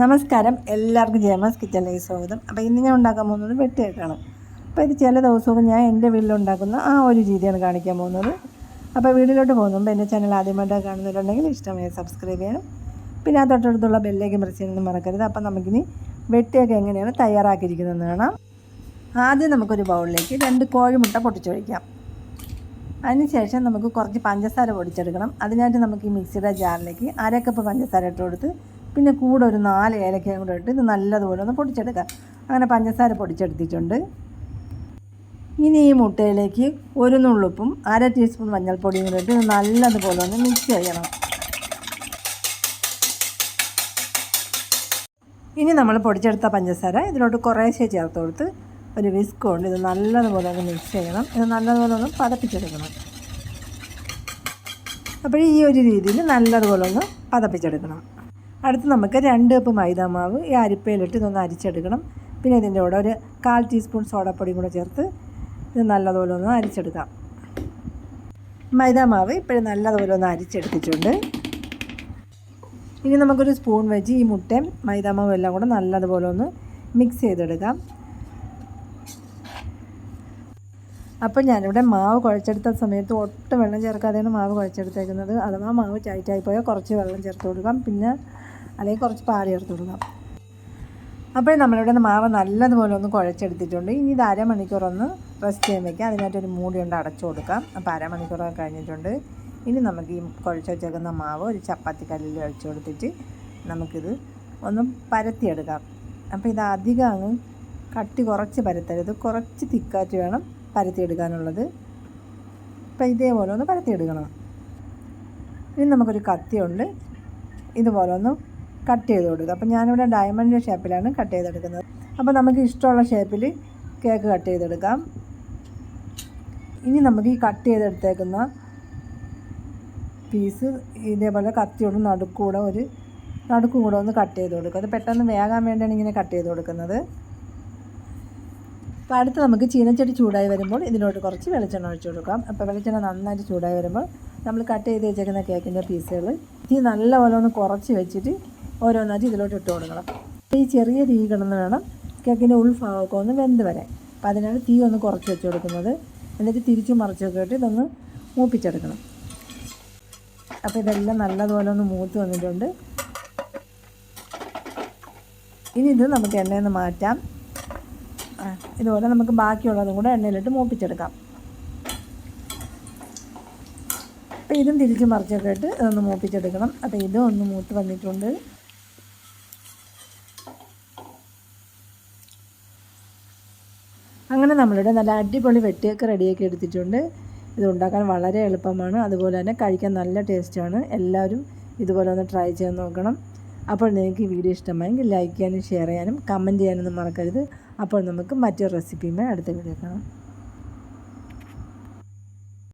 നമസ്കാരം. എല്ലാവർക്കും ജയമാസ് കിച്ചണിലേക്ക് സ്വാഗതം. അപ്പോൾ ഇന്ന് ഞാൻ ഉണ്ടാക്കാൻ പോകുന്നത് വെട്ടിയേക്കാണ് അപ്പോൾ ഇത് ചില ദിവസവും ഞാൻ എന്റെ വീട്ടിലുണ്ടാക്കുന്ന ആ ഒരു രീതിയാണ് കാണിക്കാൻ പോകുന്നത്. അപ്പോൾ വീട്ടിലോട്ട് പോകുമ്പോൾ എന്റെ ചാനൽ ആദ്യമായിട്ട് കാണുന്നവരുണ്ടെങ്കിൽ ഇഷ്ടമായി സബ്സ്ക്രൈബ് ചെയ്യണം. പിന്നെ ആ തൊട്ടടുത്തുള്ള ബെല്ലേക്ക് ചെയ്യാനൊന്നും മറക്കരുത്. അപ്പോൾ നമുക്കിനി വെട്ടിയൊക്കെ എങ്ങനെയാണ് തയ്യാറാക്കിയിരിക്കുന്നതെന്ന് കാണാം. ആദ്യം നമുക്കൊരു ബൗളിലേക്ക് രണ്ട് കോഴിമുട്ട പൊട്ടിച്ചൊഴിക്കാം അതിനുശേഷം നമുക്ക് കുറച്ച് പഞ്ചസാര പൊടിച്ചെടുക്കണം. അതിനായിട്ട് നമുക്ക് ഈ മിക്സിയുടെ ജാറിലേക്ക് അര കപ്പ് പഞ്ചസാര ഇട്ട് കൊടുത്ത് പിന്നെ കൂടെ ഒരു നാല് ഏലക്കയും കൂടെ ഇട്ട് ഇത് നല്ലതുപോലെ ഒന്ന് പൊടിച്ചെടുക്കുക അങ്ങനെ പഞ്ചസാര പൊടിച്ചെടുത്തിട്ടുണ്ട്. ഇനി ഈ മുട്ടയിലേക്ക് ഒരു നുള്ളുപ്പും അര ടീസ്പൂൺ മഞ്ഞൾപ്പൊടിയും കൂടെ ഇട്ട് നല്ലതുപോലെ ഒന്ന് മിക്സ് ചെയ്യണം. ഇനി നമ്മൾ പൊടിച്ചെടുത്ത പഞ്ചസാര ഇതിലോട്ട് കുറേശ്ശെ ചേർത്ത് കൊടുത്ത് ഒരു വിസ്ക് കൊണ്ട് ഇത് നല്ലതുപോലെ ഒന്ന് മിക്സ് ചെയ്യണം. ഇത് നല്ലതുപോലെ ഒന്ന് പതപ്പിച്ചെടുക്കണം. അപ്പോൾ ഈ ഒരു രീതിയിൽ നല്ലതുപോലെ ഒന്ന് പതപ്പിച്ചെടുക്കണം. അടുത്ത് നമുക്ക് രണ്ട് കപ്പ് മൈദാമാവ് ഈ അരിപ്പയിലിട്ട് ഇതൊന്ന് അരിച്ചെടുക്കണം. പിന്നെ ഇതിന്റെ കൂടെ ഒരു കാൽ ടീസ്പൂൺ സോഡപ്പൊടിയും കൂടെ ചേർത്ത് ഇത് നല്ലതുപോലെ ഒന്ന് അരിച്ചെടുക്കാം. മൈദാമാവ് ഇപ്പോഴും നല്ലതുപോലെ ഒന്ന് അരിച്ചെടുത്തിട്ടുണ്ട്. ഇനി നമുക്കൊരു സ്പൂൺ വെച്ച് ഈ മുട്ടയും മൈദാമാവും എല്ലാം കൂടെ നല്ലതുപോലെ ഒന്ന് മിക്സ് ചെയ്തെടുക്കാം. അപ്പോൾ ഞാനിവിടെ മാവ് കുഴച്ചെടുത്ത സമയത്ത് ഒട്ടും വെള്ളം ചേർക്കാതെയാണ് മാവ് കുഴച്ചെടുത്തേക്കുന്നത്. അഥവാ മാവ് ടൈറ്റായി പോയാൽ കുറച്ച് വെള്ളം ചേർത്ത് കൊടുക്കാം. പിന്നെ അല്ലെങ്കിൽ കുറച്ച് പാൽ ചേർത്ത് കൊടുക്കാം. അപ്പോൾ നമ്മളിവിടെ നിന്ന് മാവ് നല്ലതുപോലെ ഒന്ന് കുഴച്ചെടുത്തിട്ടുണ്ട്. ഇനി ഇത് അരമണിക്കൂർ ഒന്ന് റെസ്റ്റ് ചെയ്യാൻ വയ്ക്കാം അതിനായിട്ടൊരു മൂടി കൊണ്ട് അടച്ചു കൊടുക്കാം. അപ്പോൾ അരമണിക്കൂറൊക്കെ കഴിഞ്ഞിട്ടുണ്ട്. ഇനി നമുക്ക് ഈ കുഴച്ച് വെച്ചേക്കുന്ന മാവ് ഒരു ചപ്പാത്തി കല്ലിൽ ഒഴിച്ചു കൊടുത്തിട്ട് നമുക്കിത് ഒന്ന് പരത്തിയെടുക്കാം. അപ്പോൾ ഇത് അധികം അങ്ങ് കട്ടി കുറച്ച് പരത്തരുത്. കുറച്ച് തിക്കാറ്റ് വേണം പരത്തിയെടുക്കാനുള്ളത്. അപ്പോൾ ഇതേപോലെ ഒന്ന് പരത്തിയെടുക്കണം. ഇനി നമുക്കൊരു കത്തിയുണ്ട്. ഇതുപോലെ ഒന്ന് കട്ട് ചെയ്ത് കൊടുക്കുക. അപ്പോൾ ഞാനിവിടെ ഡയമണ്ട് ഷേപ്പിലാണ് കട്ട് ചെയ്തെടുക്കുന്നത്. അപ്പോൾ നമുക്ക് ഇഷ്ടമുള്ള ഷേപ്പിൽ കേക്ക് കട്ട് ചെയ്തെടുക്കാം. ഇനി നമുക്ക് ഈ കട്ട് ചെയ്തെടുത്തേക്കുന്ന പീസ് ഇതേപോലെ കത്തിയോട് നടുക്കൂടെ ഒരു നടുക്കും കൂടെ ഒന്ന് കട്ട് ചെയ്ത് കൊടുക്കുക. അത് പെട്ടെന്ന് വേകാൻ വേണ്ടിയാണ് ഇങ്ങനെ കട്ട് ചെയ്ത് കൊടുക്കുന്നത്. അപ്പോൾ അടുത്ത് നമുക്ക് ചീനച്ചട്ടി ചൂടായി വരുമ്പോൾ ഇതിലോട്ട് കുറച്ച് വെളിച്ചെണ്ണ ഒഴിച്ചു കൊടുക്കാം. അപ്പോൾ വെളിച്ചെണ്ണ നന്നായിട്ട് ചൂടായി വരുമ്പോൾ നമ്മൾ കട്ട് ചെയ്ത് വെച്ചേക്കുന്ന കേക്കിന്റെ പീസുകൾ. ഇത് നല്ലപോലെ ഒന്ന് കുറച്ച് വെച്ചിട്ട് ഓരോന്നായിട്ട് ഇതിലോട്ട് ഇട്ട് കൊടുക്കണം. ഈ ചെറിയ തീ കിടന്ന് വേണം കേക്കിന്റെ ഉൾഭാഗമൊക്കെ ഒന്ന് വെന്ത് വരാൻ. അപ്പോൾ അതിനാണ് തീ ഒന്ന് കുറച്ച് വെച്ച് കൊടുക്കുന്നത്. എന്നിട്ട് തിരിച്ചു മറിച്ചൊക്കെ ഇട്ട് ഇതൊന്ന് മൂപ്പിച്ചെടുക്കണം. അപ്പോൾ ഇതെല്ലാം നല്ലതുപോലെ ഒന്ന് മൂത്ത് വന്നിട്ടുണ്ട്. ഇനി ഇത് നമുക്ക് എണ്ണയിൽ നിന്ന് മാറ്റാം. ഇതുപോലെ നമുക്ക് ബാക്കിയുള്ളതും കൂടെ എണ്ണയിലിട്ട് മൂപ്പിച്ചെടുക്കാം. അപ്പോൾ ഇതും തിരിച്ച് മറിച്ചൊക്കെ ഇട്ട് ഇതൊന്ന് മൂപ്പിച്ചെടുക്കണം. അപ്പോൾ ഇതും ഒന്ന് മൂത്ത് വന്നിട്ടുണ്ട്. അങ്ങനെ നമ്മളിവിടെ നല്ല അടിപൊളി വെട്ടിയൊക്കെ റെഡിയാക്കി എടുത്തിട്ടുണ്ട്. ഇത് ഉണ്ടാക്കാൻ വളരെ എളുപ്പമാണ്. അതുപോലെ തന്നെ കഴിക്കാൻ നല്ല ടേസ്റ്റാണ്. എല്ലാവരും ഇതുപോലെ ഒന്ന് ട്രൈ ചെയ്ത് നോക്കണം. അപ്പോൾ നിങ്ങൾക്ക് ഈ വീഡിയോ ഇഷ്ടമായെങ്കിൽ ലൈക്ക് ചെയ്യാനും ഷെയർ ചെയ്യാനും കമന്റ് ചെയ്യാനൊന്നും മറക്കരുത്. അപ്പോൾ നമുക്ക് മറ്റൊരു റെസിപ്പിയുമായി അടുത്ത വീഡിയോ കാണാം.